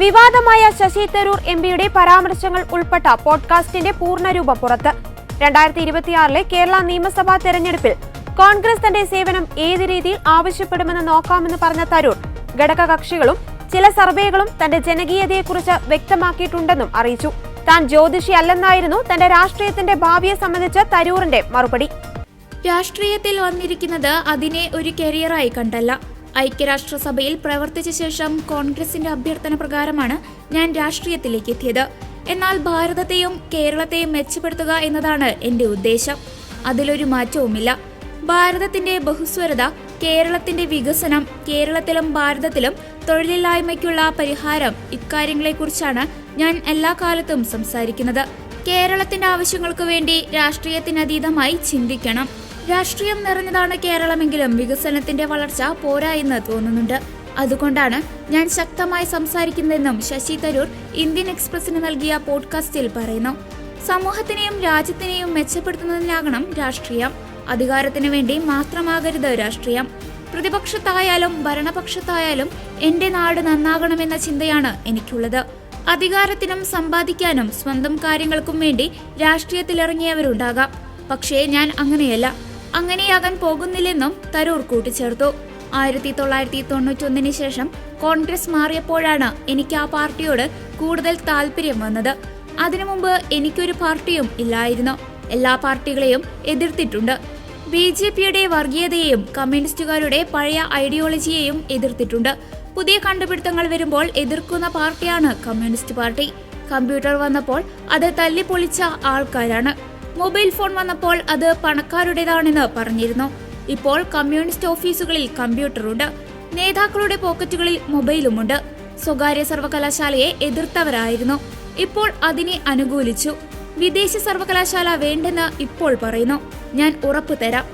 വിവാദമായ ശശി തരൂർ എം പിയുടെ പരാമർശങ്ങൾ ഉൾപ്പെട്ട പോഡ്കാസ്റ്റിന്റെ പൂർണരൂപം പുറത്ത്. രണ്ടായിരത്തി ഇരുപത്തിയാറിലെ കേരള നിയമസഭാ തെരഞ്ഞെടുപ്പിൽ കോൺഗ്രസ് തന്റെ സേവനം ഏത് രീതിയിൽ ആവശ്യപ്പെടുമെന്ന് നോക്കാമെന്ന് പറഞ്ഞ തരൂർ ഘടകകക്ഷികളും ചില സർവേകളും തന്റെ ജനകീയതയെക്കുറിച്ച് വ്യക്തമാക്കിയിട്ടുണ്ടെന്നും അറിയിച്ചു. താൻ ജ്യോതിഷി അല്ലെന്നായിരുന്നു തന്റെ രാഷ്ട്രീയത്തിന്റെ ഭാവിയെ സംബന്ധിച്ച് തരൂറിന്റെ മറുപടി. രാഷ്ട്രീയത്തിൽ വന്നിരിക്കുന്നത് അതിനെ ഒരു കരിയറായി കണ്ടല്ല. ഐക്യരാഷ്ട്രസഭയിൽ പ്രവർത്തിച്ച ശേഷം കോൺഗ്രസിന്റെ അഭ്യർത്ഥന പ്രകാരമാണ് ഞാൻ രാഷ്ട്രീയത്തിലേക്ക് എത്തിയത്. എന്നാൽ ഭാരതത്തെയും കേരളത്തെയും മെച്ചപ്പെടുത്തുക എന്നതാണ് എന്റെ ഉദ്ദേശം. അതിലൊരു മാറ്റവുമില്ല. ഭാരതത്തിന്റെ ബഹുസ്വരത കേരളത്തിന്റെ വികസനം കേരളത്തിലും ഭാരതത്തിലും തൊഴിലില്ലായ്മയ്ക്കുള്ള പരിഹാരം ഇക്കാര്യങ്ങളെക്കുറിച്ചാണ് ഞാൻ എല്ലാ കാലത്തും സംസാരിക്കുന്നത്. കേരളത്തിന്റെ ആവശ്യങ്ങൾക്ക് വേണ്ടി രാഷ്ട്രീയത്തിനതീതമായി ചിന്തിക്കണം. രാഷ്ട്രീയം നിറഞ്ഞതാണ് കേരളമെങ്കിലും വികസനത്തിന്റെ വളർച്ച പോരാ എന്ന് തോന്നുന്നുണ്ട്. അതുകൊണ്ടാണ് ഞാൻ ശക്തമായി സംസാരിക്കുന്നതെന്നും ശശി തരൂർ ഇന്ത്യൻ എക്സ്പ്രസിന് നൽകിയ പോഡ്കാസ്റ്റിൽ പറയുന്നു. സമൂഹത്തിനെയും രാജ്യത്തിനെയും മെച്ചപ്പെടുത്തുന്നതിനാകണം രാഷ്ട്രീയം. അധികാരത്തിനു വേണ്ടി മാത്രമാകരുത് രാഷ്ട്രീയം. പ്രതിപക്ഷത്തായാലും ഭരണപക്ഷത്തായാലും എന്റെ നാട് നന്നാകണമെന്ന ചിന്തയാണ് എനിക്കുള്ളത്. അധികാരത്തിനും സമ്പാദിക്കാനും സ്വന്തം കാര്യങ്ങൾക്കും വേണ്ടി രാഷ്ട്രീയത്തിലിറങ്ങിയവരുണ്ടാകാം. പക്ഷേ ഞാൻ അങ്ങനെയല്ല. അങ്ങനെയാകാൻ പോകുന്നില്ലെന്നും തരൂർ കൂട്ടിച്ചേർത്തു. ആയിരത്തി തൊള്ളായിരത്തി തൊണ്ണൂറ്റൊന്നിന് ശേഷം കോൺഗ്രസ് മാറിയപ്പോഴാണ് എനിക്ക് ആ പാർട്ടിയോട് കൂടുതൽ താല്പര്യം വന്നത്. അതിനു മുമ്പ് എനിക്കൊരു പാർട്ടിയും ഇല്ലായിരുന്നു. എല്ലാ പാർട്ടികളെയും എതിർത്തിട്ടുണ്ട്. ബി ജെ പിയുടെ വർഗീയതയെയും കമ്മ്യൂണിസ്റ്റുകാരുടെ പഴയ ഐഡിയോളജിയെയും എതിർത്തിട്ടുണ്ട്. പുതിയ കണ്ടുപിടുത്തങ്ങൾ വരുമ്പോൾ എതിർക്കുന്ന പാർട്ടിയാണ് കമ്മ്യൂണിസ്റ്റ് പാർട്ടി. കമ്പ്യൂട്ടർ വന്നപ്പോൾ അത് തല്ലിപ്പൊളിച്ച ആൾക്കാരാണ്. മൊബൈൽ ഫോൺ വന്നപ്പോൾ അത് പണക്കാരുടേതാണെന്ന് പറഞ്ഞിരുന്നു. ഇപ്പോൾ കമ്മ്യൂണിസ്റ്റ് ഓഫീസുകളിൽ കമ്പ്യൂട്ടറുണ്ട്. നേതാക്കളുടെ പോക്കറ്റുകളിൽ മൊബൈലുമുണ്ട്. സ്വകാര്യ സർവകലാശാലയെ എതിർത്തവരായിരുന്നു. ഇപ്പോൾ അതിനെ അനുകൂലിച്ചു. വിദേശ സർവകലാശാല വേണ്ടെന്ന് ഇപ്പോൾ പറയുന്നു. ഞാൻ ഉറപ്പു തരാം.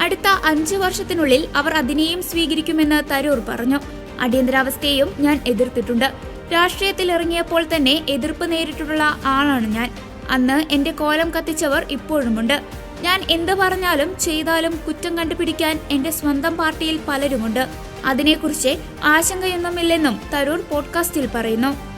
അടുത്ത അഞ്ചു വർഷത്തിനുള്ളിൽ അവർ അതിനെയും സ്വീകരിക്കുമെന്ന് തരൂർ പറഞ്ഞു. അടിയന്തരാവസ്ഥയെയും ഞാൻ എതിർത്തിട്ടുണ്ട്. രാഷ്ട്രീയത്തിൽ ഇറങ്ങിയപ്പോൾ തന്നെ എതിർപ്പ് നേരിട്ടിട്ടുള്ള ആളാണ് ഞാൻ. അന്ന് എന്റെ കോലം കത്തിച്ചവർ ഇപ്പോഴുമുണ്ട്. ഞാൻ എന്ത് പറഞ്ഞാലും ചെയ്താലും കുറ്റം കണ്ടുപിടിക്കാൻ എന്റെ സ്വന്തം പാർട്ടിയിൽ പലരുമുണ്ട്. അതിനെക്കുറിച്ച് ആശങ്കയൊന്നുമില്ലെന്നും തരൂർ പോഡ്കാസ്റ്റിൽ പറയുന്നു.